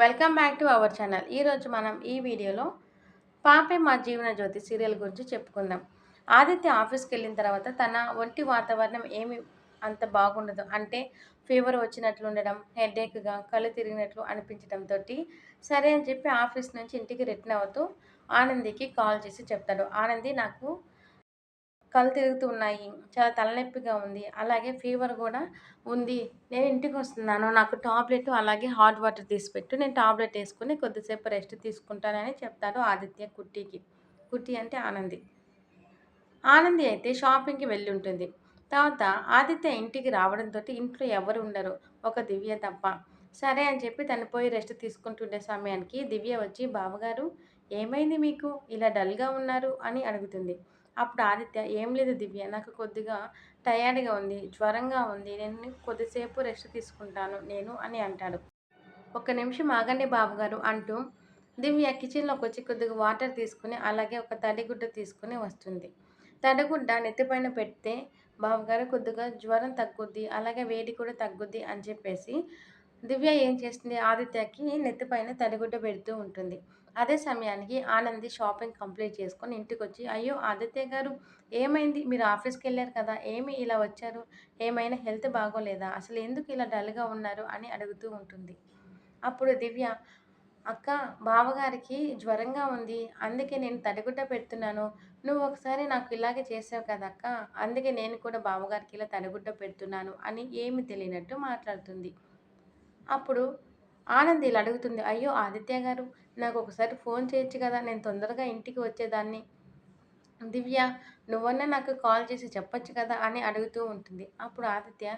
Welcome back to our channel. ఈరోజు మనం ఈ వీడియోలో పాపే మా జీవన జ్యోతి సీరియల్ గురించి చెప్పుకుందాం. ఆదిత్య ఆఫీస్కి వెళ్ళిన తర్వాత తన ఒంటి వాతావరణం ఏమి అంత బాగుండదు. అంటే ఫీవర్ వచ్చినట్లు ఉండడం హెడేక్గా కళ్ళు తిరిగినట్లు అనిపించడంతో సరే అని చెప్పి ఆఫీస్ నుంచి ఇంటికి రిటర్న్ అవుతూ ఆనందికి కాల్ చేసి చెప్తాడు. ఆనంది నాకు కళ్ళు తిరుగుతూ ఉన్నాయి. చాలా తలనొప్పిగా ఉంది. అలాగే ఫీవర్ కూడా ఉంది. నేను ఇంటికి వస్తున్నాను. నాకు టాబ్లెట్ అలాగే హాట్ వాటర్ తీసిపెట్టు నేను టాబ్లెట్ వేసుకుని కొద్దిసేపు రెస్ట్ తీసుకుంటానని చెప్తాడు ఆదిత్య కుట్టికి. కుట్టి అంటే ఆనంది. ఆనంది అయితే షాపింగ్కి వెళ్ళి ఉంటుంది. తర్వాత ఆదిత్య ఇంటికి రావడంతో ఇంట్లో ఎవరు ఉండరు. ఒక దివ్య తప్ప. సరే అని చెప్పి తను పోయి రెస్ట్ తీసుకుంటుండే సమయానికి. దివ్య వచ్చి బావగారు ఏమైంది మీకు? ఇలా డల్గా ఉన్నారు అని అడుగుతుంది. అప్పుడు ఆదిత్య ఏం లేదు దివ్య నాకు కొద్దిగా టయర్డ్గా ఉంది జ్వరంగా ఉంది నేను కొద్దిసేపు రెస్ట్ తీసుకుంటాను నేను అని అంటాడు. ఒక నిమిషం ఆగండి బాబుగారు అంటూ దివ్య కిచెన్లోకి వచ్చి కొద్దిగా వాటర్ తీసుకుని అలాగే ఒక తడిగుడ్డ తీసుకుని వస్తుంది. తడిగుడ్డ నెత్తిపైన పెడితే బాబుగారు కొద్దిగా జ్వరం తగ్గుద్ది అలాగే వేడి కూడా తగ్గుద్ది అని చెప్పేసి దివ్య ఏం చేస్తుంది? ఆదిత్యకి నెత్తిపైన తడిగుడ్డ పెడుతూ ఉంటుంది. అదే సమయానికి ఆనంది షాపింగ్ కంప్లీట్ చేసుకొని ఇంటికి వచ్చి అయ్యో ఆదిత్య గారు ఏమైంది? మీరు ఆఫీస్కి వెళ్ళారు కదా ఏమి ఇలా వచ్చారు? ఏమైనా హెల్త్ బాగోలేదా? అసలు ఎందుకు ఇలా డల్గా ఉన్నారు? అని అడుగుతూ ఉంటుంది. అప్పుడు దివ్య అక్క బావగారికి జ్వరంగా ఉంది. అందుకే నేను తడిగుడ్డ పెడుతున్నాను. నువ్వు ఒకసారి నాకు ఇలాగే చేసావు కదా అక్క. అందుకే నేను కూడా బావగారికి ఇలా తడిగుడ్డ పెడుతున్నాను అని ఏమి తెలియనట్టు మాట్లాడుతుంది. అప్పుడు ఆనంద్ ఇలా అడుగుతుంది అయ్యో ఆదిత్య గారు నాకు ఒకసారి ఫోన్ చేయొచ్చు కదా నేను తొందరగా ఇంటికి వచ్చేదాన్ని. దివ్య నువ్వన్నా నాకు కాల్ చేసి చెప్పొచ్చు కదా అని అడుగుతూ ఉంటుంది. అప్పుడు ఆదిత్య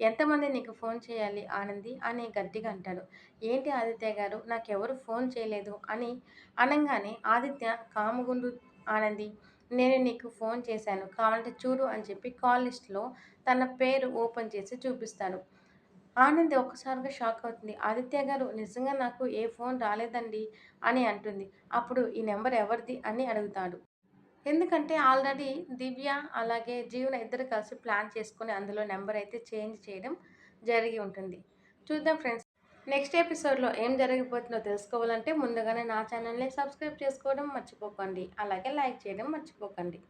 ఎంతమంది నీకు ఫోన్ చేయాలి ఆనంది? అని గట్టిగా అంటాడు. ఏంటి ఆదిత్య గారు నాకెవరు ఫోన్ చేయలేదు అని అనగానే ఆదిత్య కామగుండు ఆనంది నేను నీకు ఫోన్ చేశాను కావాలంటే చూడు అని చెప్పి కాల్ లిస్ట్లో తన పేరు ఓపెన్ చేసి చూపిస్తాడు. ఆనంది ఒక్కసారిగా షాక్ అవుతుంది. ఆదిత్య గారు నిజంగా నాకు ఏ ఫోన్ రాలేదండి అని అంటుంది. అప్పుడు ఈ నెంబర్ ఎవరిది అని అడుగుతాడు. ఎందుకంటే ఆల్రెడీ దివ్య అలాగే జీవన ఇద్దరు కలిసి ప్లాన్ చేసుకుని అందులో నెంబర్ అయితే చేంజ్ చేయడం జరిగి ఉంటుంది. చూద్దాం ఫ్రెండ్స్. నెక్స్ట్ ఎపిసోడ్లో ఏం జరిగిపోతుందో తెలుసుకోవాలంటే ముందుగానే నా ఛానల్ని సబ్స్క్రైబ్ చేసుకోవడం మర్చిపోకండి. అలాగే లైక్ చేయడం మర్చిపోకండి.